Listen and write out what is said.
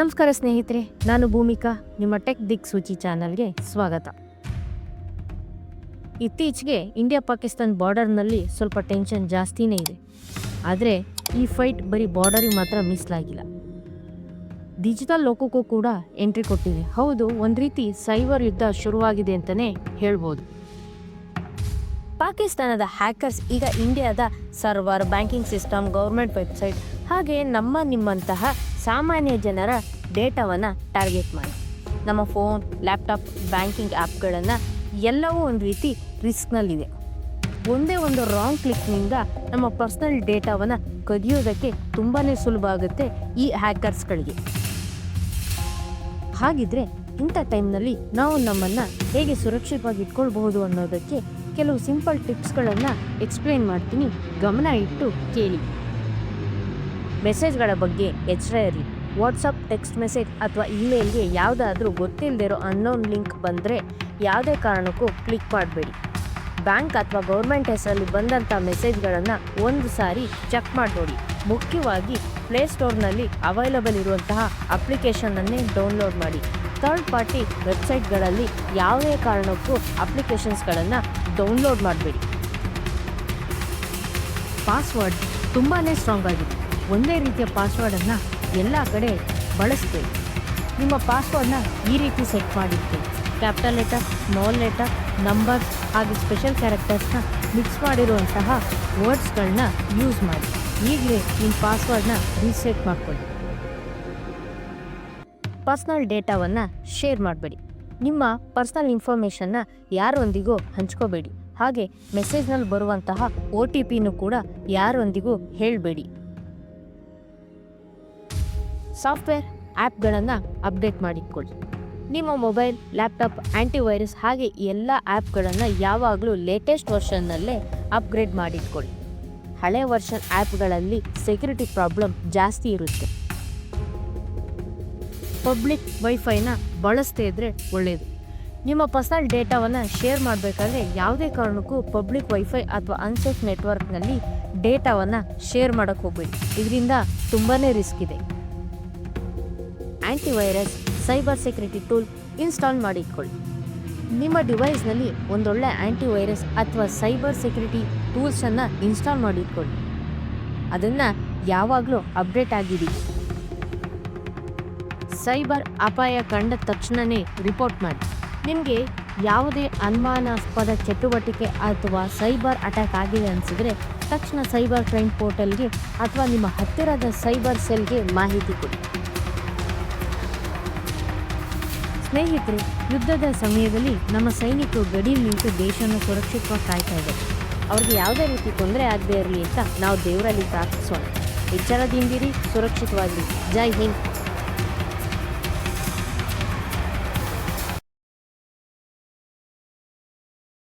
ನಮಸ್ಕಾರ ಸ್ನೇಹಿತರೆ, ನಾನು ಭೂಮಿಕಾ, ನಿಮ್ಮ ಟೆಕ್ ದಿಕ್ ಸೂಚಿ ಚಾನಲ್ಗೆ ಸ್ವಾಗತ. ಇತ್ತೀಚೆಗೆ ಇಂಡಿಯಾ ಪಾಕಿಸ್ತಾನ್ ಬಾರ್ಡರ್ನಲ್ಲಿ ಸ್ವಲ್ಪ ಟೆನ್ಷನ್ ಜಾಸ್ತಿನೇ ಇದೆ. ಆದರೆ ಈ ಫೈಟ್ ಬರೀ ಬಾರ್ಡರಿಗೆ ಮಾತ್ರ ಮೀಸಲಾಗಿಲ್ಲ. ಡಿಜಿಟಲ್ ಲೋಕಕ್ಕೂ ಕೂಡ ಎಂಟ್ರಿ ಕೊಟ್ಟಿದೆ. ಹೌದು, ಒಂದು ರೀತಿ ಸೈಬರ್ ಯುದ್ಧ ಶುರುವಾಗಿದೆ ಅಂತಲೇ ಹೇಳ್ಬೋದು. ಪಾಕಿಸ್ತಾನದ ಹ್ಯಾಕರ್ಸ್ ಈಗ ಇಂಡಿಯಾದ server banking system government website ಹಾಗೆ ನಮ್ಮ ನಿಮ್ಮಂತಹ ಸಾಮಾನ್ಯ ಜನರ ಡೇಟಾವನ್ನು ಟಾರ್ಗೆಟ್ ಮಾಡಿ. ನಮ್ಮ ಫೋನ್, ಲ್ಯಾಪ್ಟಾಪ್, ಬ್ಯಾಂಕಿಂಗ್ ಆ್ಯಪ್ಗಳನ್ನು ಎಲ್ಲವೂ ಒಂದು ರೀತಿ ರಿಸ್ಕ್ನಲ್ಲಿದೆ. ಒಂದೇ ಒಂದು ರಾಂಗ್ ಕ್ಲಿಕ್ನಿಂದ ನಮ್ಮ ಪರ್ಸ್ನಲ್ ಡೇಟಾವನ್ನು ಕದಿಯೋದಕ್ಕೆ ತುಂಬಾ ಸುಲಭ ಆಗುತ್ತೆ ಈ ಹ್ಯಾಕರ್ಸ್ಗಳಿಗೆ. ಹಾಗಿದ್ರೆ ಇಂಥ ಟೈಮ್ನಲ್ಲಿ ನಾವು ನಮ್ಮನ್ನು ಹೇಗೆ ಸುರಕ್ಷಿತವಾಗಿ ಇಟ್ಕೊಳ್ಬಹುದು ಅನ್ನೋದಕ್ಕೆ ಕೆಲವು ಸಿಂಪಲ್ ಟಿಪ್ಸ್ಗಳನ್ನು ಎಕ್ಸ್ಪ್ಲೇನ್ ಮಾಡ್ತೀನಿ. ಗಮನ ಇಟ್ಟು ಕೇಳಿ. ಮೆಸೇಜ್ಗಳ ಬಗ್ಗೆ ಎಚ್ಚರ ಇರಲಿ ವಾಟ್ಸಪ್, ಟೆಕ್ಸ್ಟ್ ಮೆಸೇಜ್ ಅಥವಾ ಇಮೇಲ್ಗೆ ಯಾವುದಾದ್ರೂ ಗೊತ್ತಿಲ್ಲದಿರೋ ಅನ್ನೋನ್ ಲಿಂಕ್ ಬಂದರೆ ಯಾವುದೇ ಕಾರಣಕ್ಕೂ ಕ್ಲಿಕ್ ಮಾಡಬೇಡಿ. ಬ್ಯಾಂಕ್ ಅಥವಾ ಗೌರ್ಮೆಂಟ್ ಹೆಸರಲ್ಲಿ ಬಂದಂಥ ಮೆಸೇಜ್ಗಳನ್ನು ಒಂದು ಸಾರಿ ಚೆಕ್ ಮಾಡಿ ಮುಖ್ಯವಾಗಿ ಪ್ಲೇಸ್ಟೋರ್ನಲ್ಲಿ ಅವೈಲಬಲ್ ಇರುವಂತಹ ಅಪ್ಲಿಕೇಶನನ್ನೇ ಡೌನ್ಲೋಡ್ ಮಾಡಿ. ಥರ್ಡ್ ಪಾರ್ಟಿ ವೆಬ್ಸೈಟ್ಗಳಲ್ಲಿ ಯಾವುದೇ ಕಾರಣಕ್ಕೂ ಅಪ್ಲಿಕೇಶನ್ಸ್ಗಳನ್ನು ಡೌನ್ಲೋಡ್ ಮಾಡಬೇಡಿ. ಪಾಸ್ವರ್ಡ್ ತುಂಬಾ ಸ್ಟ್ರಾಂಗ್ ಆಗಿದೆ. ಒಂದೇ ರೀತಿಯ ಪಾಸ್ವರ್ಡನ್ನು ಎಲ್ಲ ಕಡೆ ಬಳಸ್ತೀವಿ ನಿಮ್ಮ ಪಾಸ್ವರ್ಡ್ನ ಈ ರೀತಿ ಸೆಟ್ ಮಾಡಿರ್ತೀವಿ capital letter, small letter, number ಹಾಗೆ ಸ್ಪೆಷಲ್ ಕ್ಯಾರೆಕ್ಟರ್ಸ್ನ ಮಿಕ್ಸ್ ಮಾಡಿರುವಂತಹ ವರ್ಡ್ಸ್ಗಳನ್ನ ಯೂಸ್ ಮಾಡಿ. ಈಗಲೇ ನಿಮ್ಮ ಪಾಸ್ವರ್ಡ್ನ ರೀಸೆಟ್ ಮಾಡ್ಕೊಳ್ಳಿ. ಪರ್ಸ್ನಲ್ ಡೇಟಾವನ್ನು ಶೇರ್ ಮಾಡಬೇಡಿ. ನಿಮ್ಮ ಪರ್ಸ್ನಲ್ ಇನ್ಫಾರ್ಮೇಷನ್ನ ಯಾರೊಂದಿಗೂ ಹಂಚ್ಕೋಬೇಡಿ. ಹಾಗೆ ಮೆಸೇಜ್ನಲ್ಲಿ ಬರುವಂತಹ ಒ ಟಿ ಪಿನೂ ಕೂಡ ಯಾರೊಂದಿಗೂ ಹೇಳಬೇಡಿ. ಸಾಫ್ಟ್ವೇರ್ ಆ್ಯಪ್ಗಳನ್ನು ಅಪ್ಡೇಟ್ ಮಾಡಿಕೊಳ್ಳಿ. ನಿಮ್ಮ ಮೊಬೈಲ್, ಲ್ಯಾಪ್ಟಾಪ್ ಆ್ಯಂಟಿವೈರಸ್ ಹಾಗೆ ಎಲ್ಲ ಆ್ಯಪ್ಗಳನ್ನು ಯಾವಾಗಲೂ ಲೇಟೆಸ್ಟ್ ವರ್ಷನ್ನಲ್ಲೇ ಅಪ್ಗ್ರೇಡ್ ಮಾಡಿಟ್ಕೊಳ್ಳಿ. ಹಳೆ ವರ್ಷನ್ ಆ್ಯಪ್ಗಳಲ್ಲಿ ಸೆಕ್ಯೂರಿಟಿ ಪ್ರಾಬ್ಲಮ್ ಜಾಸ್ತಿ ಇರುತ್ತೆ. ಪಬ್ಲಿಕ್ ವೈಫೈನ ಬಳಸದೇ ಇದ್ದರೆ ಒಳ್ಳೆಯದು ನಿಮ್ಮ ಪರ್ಸನಲ್ ಡೇಟಾವನ್ನು ಶೇರ್ ಮಾಡಬೇಕಾದ್ರೆ ಯಾವುದೇ ಕಾರಣಕ್ಕೂ ಪಬ್ಲಿಕ್ ವೈಫೈ ಅಥವಾ ಅನ್ಸೇಫ್ ನೆಟ್ವರ್ಕ್ನಲ್ಲಿ ಡೇಟಾವನ್ನು ಶೇರ್ ಮಾಡೋಕ್ಕೆ ಹೋಗಬೇಡಿ. ಇದರಿಂದ ತುಂಬಾ ರಿಸ್ಕ್ ಇದೆ. Antivirus cyber security tool install ಮಾಡಿಕೊಳ್ಳಿ ನಿಮ್ಮ ಡಿವೈಸ್ನಲ್ಲಿ ಒಂದೊಳ್ಳೆ ಆ್ಯಂಟಿವೈರಸ್ ಅಥವಾ ಸೈಬರ್ ಸೆಕ್ಯೂರಿಟಿ ಟೂಲ್ಸನ್ನು ಇನ್ಸ್ಟಾಲ್ ಮಾಡಿಟ್ಕೊಳ್ಳಿ. ಅದನ್ನು ಯಾವಾಗಲೂ ಅಪ್ಡೇಟ್ ಆಗಿಡಿ ಸೈಬರ್ ಅಪಾಯ ಕಂಡ ತಕ್ಷಣವೇ ರಿಪೋರ್ಟ್ ಮಾಡಿ. ನಿಮಗೆ ಯಾವುದೇ ಅನುಮಾನಾಸ್ಪದ ಚಟುವಟಿಕೆ ಅಥವಾ ಸೈಬರ್ ಅಟ್ಯಾಕ್ ಆಗಿದೆ ಅನಿಸಿದರೆ ತಕ್ಷಣ ಸೈಬರ್ ಕ್ರೈಮ್ ಪೋರ್ಟಲ್ಗೆ ಅಥವಾ ನಿಮ್ಮ ಹತ್ತಿರದ ಸೈಬರ್ ಸೆಲ್ಗೆ ಮಾಹಿತಿ ಕೊಡಿ. ಸ್ನೇಹಿತರೆ, ಯುದ್ಧದ ಸಮಯದಲ್ಲಿ ನಮ್ಮ ಸೈನಿಕರು ಗಡಿ ನಿಂತು ದೇಶವನ್ನು ಸುರಕ್ಷಿತವಾಗಿ ಕಾಯ್ತಾ ಇದ್ದಾರೆ. ಅವ್ರಿಗೆ ಯಾವುದೇ ರೀತಿ ತೊಂದರೆ ಆಗದೆ ಇರಲಿ ಅಂತ ನಾವು ದೇವರಲ್ಲಿ ಪ್ರಾರ್ಥಿಸೋಣ. ಎಚ್ಚರದಿಂದಿರಿ ಸುರಕ್ಷಿತವಾಗಿರಿ. ಜೈ ಹಿಂದ್.